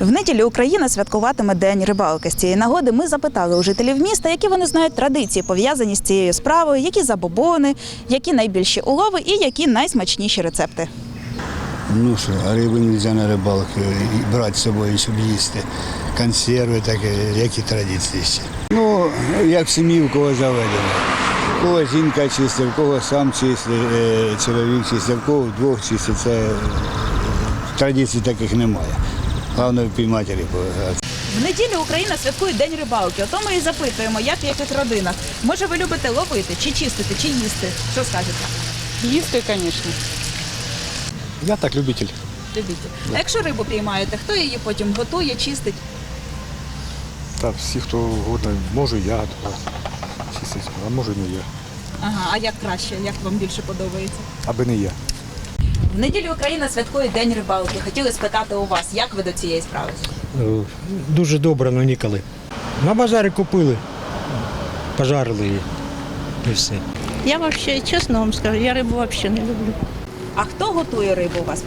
В неділю Україна святкуватиме День рибалки. З цієї нагоди ми запитали у жителів міста, які вони знають традиції пов'язані з цією справою, які забобони, які найбільші улови і які найсмачніші рецепти. Ну що, рибу не можна на рибалку брати з собою, щоб їсти. Консерви, таке, які традиції ще. Ну, як в сім'ї в кого заведено. В кого жінка чистить, в кого сам чистить, е, чоловік чистить, в кого вдвох чистить. Це е, традицій таких немає. Головне впіймати рибу. В неділю Україна святкує День рибалки. Ото ми і запитуємо, як в яких родинах. Може, ви любите ловити, чи чистити, чи їсти? Що скажете? Їсти, звісно. Я так любитель. Любите. А якщо рибу піймаєте, хто її потім готує, чистить? Та всі, хто угодно, може я готувати, чистить, а може не я. Ага, а як краще, як вам більше подобається? Аби не я. В неділю Україна святкує День рибалки. Хотіли спитати у вас, як ви до цієї справи? Е, Дуже добре, але ніколи. На базарі купили, пожарили її і все. Я вообще, честно вам скажу, я рыбу вообще не люблю. А хто готує рибу у вас? в?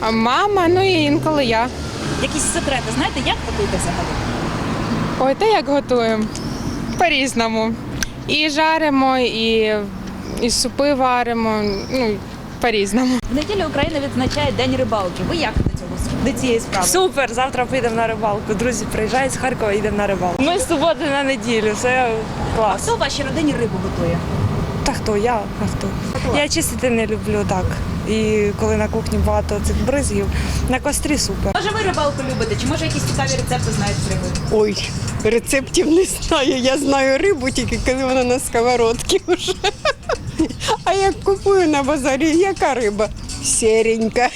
А мама, ну і інколи я. Якісь секрети, знаєте, як готуєте взагалі? Ой, та як готуємо? По-різному. І жаримо, і, і супи варимо. Ну, по-різному. В неділю Україна відзначає День рибалки. Ви як до цього до цієї справи? Супер, завтра підемо на рибалку. Друзі приїжджають з Харкова, йдемо на рибалку. Ми з суботи на неділю, все А хто в вашій родині рибу готує? Та хто? Я, а хто? Я чистити не люблю так. І коли на кухні багато цих бризгів, на кострі супер. Може, ви рибалку любите, чи може якісь цікаві рецепти знаєте з риби? Ой, рецептів не знаю. Я знаю рибу тільки коли вона на сковородці вже. А як купую на базарі, яка риба? Серенька.